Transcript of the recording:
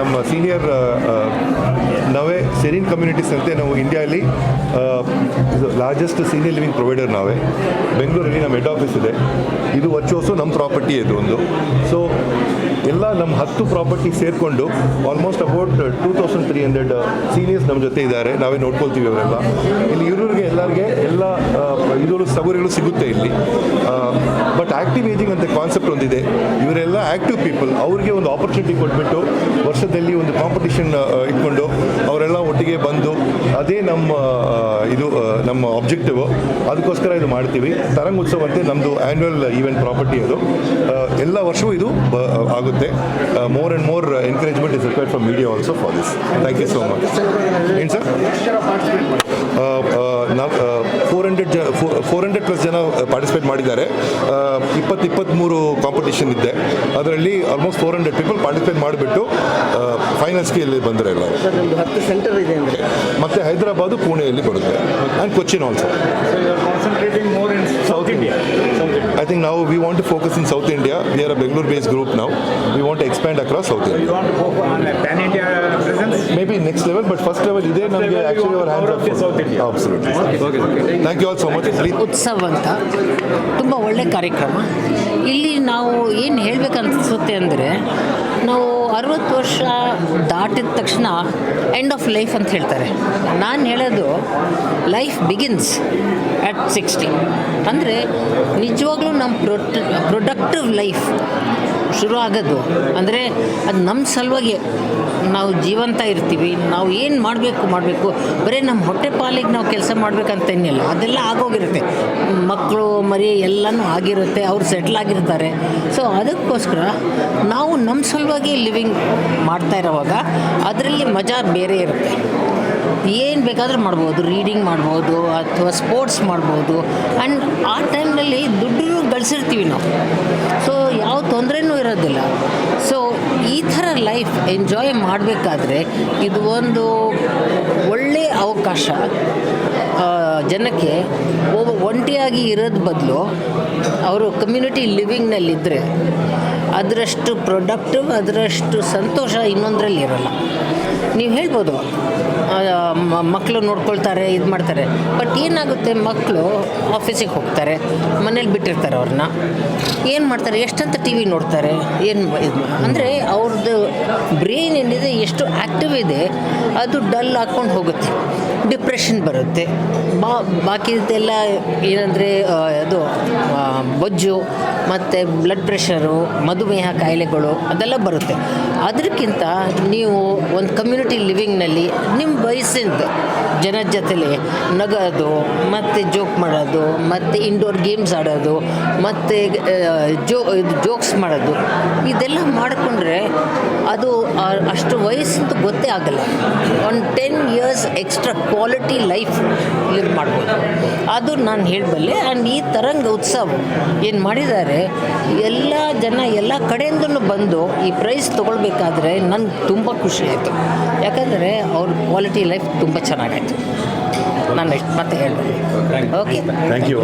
ನಮ್ಮ ಸೀನಿಯರ್ ನಾವೇ ಸೆರಿನ್ ಕಮ್ಯುನಿಟೀಸ್ ಅಂತೆ ನಾವು ಇಂಡಿಯಾಲಿ ಲಾರ್ಜೆಸ್ಟ್ ಸೀನಿಯರ್ ಲಿವಿಂಗ್ ಪ್ರೊವೈಡರ್ ನಾವೇ. ಬೆಂಗಳೂರಲ್ಲಿ ನಮ್ಮ ಹೆಡ್ ಆಫೀಸ್ ಇದೆ. ಇದು ವರ್ಷ ನಮ್ಮ ಪ್ರಾಪರ್ಟಿ ಇದು ಒಂದು. ಸೊ ಎಲ್ಲ ನಮ್ಮ ಹತ್ತು ಪ್ರಾಪರ್ಟಿ ಸೇರಿಕೊಂಡು almost about two thousand three hundred seniors ನಮ್ಮ ಜೊತೆ ಇದ್ದಾರೆ. ನಾವೇ ನೋಡ್ಕೊಳ್ತೀವಿ ಅವರೆಲ್ಲ. ಇಲ್ಲಿ ಇವ್ರಿಗೆ ಎಲ್ಲರಿಗೆ ಎಲ್ಲ ಇದು ಸೌಕರ್ಯಗಳು ಸಿಗುತ್ತೆ ಇಲ್ಲಿ. ಆ್ಯಕ್ಟಿವ್ ಏಜಿಂಗ್ ಅಂತ ಕಾನ್ಸೆಪ್ಟ್ ಒಂದಿದೆ. ಇವರೆಲ್ಲ ಆ್ಯಕ್ಟಿವ್ ಪೀಪಲ್ ಅವ್ರಿಗೆ ಒಂದು ಆಪರ್ಚುನಿಟಿ ಕೊಟ್ಬಿಟ್ಟು ವರ್ಷದಲ್ಲಿ ಒಂದು ಕಾಂಪಿಟಿಷನ್ ಇಟ್ಕೊಂಡು ಅವರೆಲ್ಲ ಒಟ್ಟಿಗೆ ಬಂದು ಅದೇ ನಮ್ಮ ಇದು ನಮ್ಮ ಆಬ್ಜೆಕ್ಟಿವ್ ಅದಕ್ಕೋಸ್ಕರ ಇದು ಮಾಡ್ತೀವಿ. ತರಂಗ್ ಉತ್ಸವ ಅಂತ ನಮ್ಮದು ಆ್ಯನ್ಯುವಲ್ ಈವೆಂಟ್ ಪ್ರಾಪರ್ಟಿ ಅದು ಎಲ್ಲ ವರ್ಷವೂ ಇದು ಆಗುತ್ತೆ. More and more encouragement is required from media also for this thank you so much ಏನು ಸರ್? ನಾವು ಫೋರ್ ಹಂಡ್ರೆಡ್ ಜನ ಫೋರ್ ಹಂಡ್ರೆಡ್ ಪ್ಲಸ್ ಜನ ಪಾರ್ಟಿಸಿಪೇಟ್ ಮಾಡಿದ್ದಾರೆ. ಇಪ್ಪತ್ತು ಇಪ್ಪತ್ತ್ಮೂರು ಕಾಂಪಿಟೇಷನ್ ಇದೆ. ಅದರಲ್ಲಿ almost four hundred people participate ಮಾಡಿಬಿಟ್ಟು ಫೈನಲ್ಸ್ಗೆ ಇಲ್ಲಿ ಬಂದರೆ ಎಲ್ಲ. ಹತ್ತು ಸೆಂಟರ್ ಇದೆ ಅಂದರೆ? ಮತ್ತು ಹೈದರಾಬಾದು ಪುಣೆಯಲ್ಲಿ ಬರುತ್ತೆ. And Cochin also south India I think ನಾವು we want to focus in south India we are uh Bengaluru base group ನಾವು we want to expand across south India. Maybe next level but first level ಇದೇ ನಮಗೆ ಉತ್ಸವ ಅಂತ ತುಂಬ ಒಳ್ಳೆ ಕಾರ್ಯಕ್ರಮ. ಇಲ್ಲಿ ನಾವು ಏನು ಹೇಳಬೇಕನ್ಸುತ್ತೆ ಅಂದರೆ ನಾವು ಅರವತ್ತು ವರ್ಷ ದಾಟಿದ ತಕ್ಷಣ ಎಂಡ್ ಆಫ್ ಲೈಫ್ ಅಂತ ಹೇಳ್ತಾರೆ. ನಾನು ಹೇಳೋದು ಲೈಫ್ ಬಿಗಿನ್ಸ್ ಅಟ್ ಸಿಕ್ಸ್ಟಿ ಅಂದರೆ ನಿಜವಾಗ್ಲೂ ನಮ್ಮ ಪ್ರೊಟ ಪ್ರೊಡಕ್ಟಿವ್ ಲೈಫ್ ಶುರು ಆಗೋದು. ಅಂದರೆ ಅದು ನಮ್ಮ ಸಲುವಾಗಿ ನಾವು ಜೀವಂತ ಇರ್ತೀವಿ, ನಾವು ಏನು ಮಾಡಬೇಕು ಮಾಡಬೇಕು, ಬರೀ ನಮ್ಮ ಹೊಟ್ಟೆ ಪಾಲಿಗೆ ನಾವು ಕೆಲಸ ಮಾಡ್ಬೇಕಂತೇನಿಲ್ಲ ಅದೆಲ್ಲ ಆಗೋಗಿರುತ್ತೆ. ಮಕ್ಕಳು ಮರಿ ಎಲ್ಲನೂ ಆಗಿರುತ್ತೆ, ಅವ್ರು ಸೆಟ್ಲ್ ಆಗಿರ್ತಾರೆ. ಸೊ ಅದಕ್ಕೋಸ್ಕರ ನಾವು ನಮ್ಮ ಸಲುವಾಗಿ ಲಿವಿಂಗ್ ಮಾಡ್ತಾ ಇರೋವಾಗ ಅದರಲ್ಲಿ ಮಜಾ ಬೇರೆ ಇರುತ್ತೆ. ಏನು ಬೇಕಾದರೂ ಮಾಡ್ಬೋದು ರೀಡಿಂಗ್ ಮಾಡ್ಬೋದು ಅಥವಾ ಸ್ಪೋರ್ಟ್ಸ್ ಮಾಡ್ಬೋದು. ಆ್ಯಂಡ್ ಆ ಟೈಮ್ನಲ್ಲಿ ದುಡ್ಡು ಗಳಿಸಿರ್ತೀವಿ ನಾವು. ಸೊ ಲೈಫ್ ಎಂಜಾಯ್ ಮಾಡಬೇಕಾದ್ರೆ ಇದು ಒಂದು ಒಳ್ಳೆಯ ಅವಕಾಶ. ಜನಕ್ಕೆ ಒಬ್ಬ ಒಂಟಿಯಾಗಿ ಇರೋದು ಬದಲು ಅವರು ಕಮ್ಯುನಿಟಿ ಲಿವಿಂಗ್ನಲ್ಲಿದ್ದರೆ ಅದರಷ್ಟು ಪ್ರೊಡಕ್ಟಿವ್ ಅದರಷ್ಟು ಸಂತೋಷ ಇನ್ನೊಂದರಲ್ಲಿ ಇರೋಲ್ಲ. ನೀವು ಹೇಳ್ಬೋದು? ಮಕ್ಕಳು ನೋಡ್ಕೊಳ್ತಾರೆ, ಇದು ಮಾಡ್ತಾರೆ. ಬಟ್ ಏನಾಗುತ್ತೆ ಮಕ್ಕಳು ಆಫೀಸಿಗೆ ಹೋಗ್ತಾರೆ, ಮನೇಲಿ ಬಿಟ್ಟಿರ್ತಾರೆ ಅವ್ರನ್ನ ಏನು ಮಾಡ್ತಾರೆ? ಎಷ್ಟಂತ ಟಿ ವಿ ನೋಡ್ತಾರೆ? ಏನು ಇದು ಅಂದರೆ ಅವ್ರದ್ದು ಬ್ರೈನ್ ಏನಿದೆ, ಎಷ್ಟು ಆ್ಯಕ್ಟಿವ್ ಇದೆ, ಅದು ಡಲ್ ಹಾಕ್ಕೊಂಡು ಹೋಗುತ್ತೆ. ಡಿಪ್ರೆಷನ್ ಬರುತ್ತೆ. ಬಾ ಬಾಕಿದೆಲ್ಲ ಏನಂದರೆ ಅದು ಬೊಜ್ಜು, ಮತ್ತು ಬ್ಲಡ್ ಪ್ರೆಷರು ಮಧುಮೇಹ ಕಾಯಿಲೆಗಳು ಅದೆಲ್ಲ ಬರುತ್ತೆ. ಅದಕ್ಕಿಂತ ನೀವು ಒಂದು ಕಮ್ಯುನಿಟಿ ಲಿವಿಂಗ್ನಲ್ಲಿ ನಿಮ್ಮ ವಯಸ್ಸಿಂದ ಜನ ಜೊತೆಲಿ ನಗೋದು, ಮತ್ತು ಜೋಕ್ ಮಾಡೋದು, ಮತ್ತು ಇಂಡೋರ್ ಗೇಮ್ಸ್ ಆಡೋದು, ಮತ್ತು ಜೋ, ಇದು ಜೋಕ್ಸ್ ಮಾಡೋದು. ಇದೆಲ್ಲ ಮಾಡಿಕೊಂಡ್ರೆ ಅದು ಅಷ್ಟು ವಯಸ್ಸಂತ ಗೊತ್ತೇ ಆಗಲ್ಲ. ಒಂದು ten years extra quality life live ಮಾಡ್ಬೋದು. ಅದು ನಾನು ಹೇಳಬಲ್ಲೆ ಆ್ಯಂಡ್ ಈ ತರಂಗ ಉತ್ಸವ ಏನು ಮಾಡಿದ್ದಾರೆ ಎಲ್ಲ ಜನ ಎಲ್ಲ ಕಡೆಯಿಂದನೂ ಬಂದು ಈ ಪ್ರೈಸ್ ತೊಗೊಳ್ಬೇಕಾದ್ರೆ ನನಗೆ ತುಂಬ ಖುಷಿ ಆಯಿತು. ಯಾಕಂದರೆ ಅವ್ರ ಕ್ವಾಲಿಟಿ ಲೈಫ್ ತುಂಬ ಚೆನ್ನಾಗಾಯಿತು. ನಾನು ಎಷ್ಟು ಮತ್ತೆ ಹೇಳ್ಬಲ್ಲೆ. Okay thank you.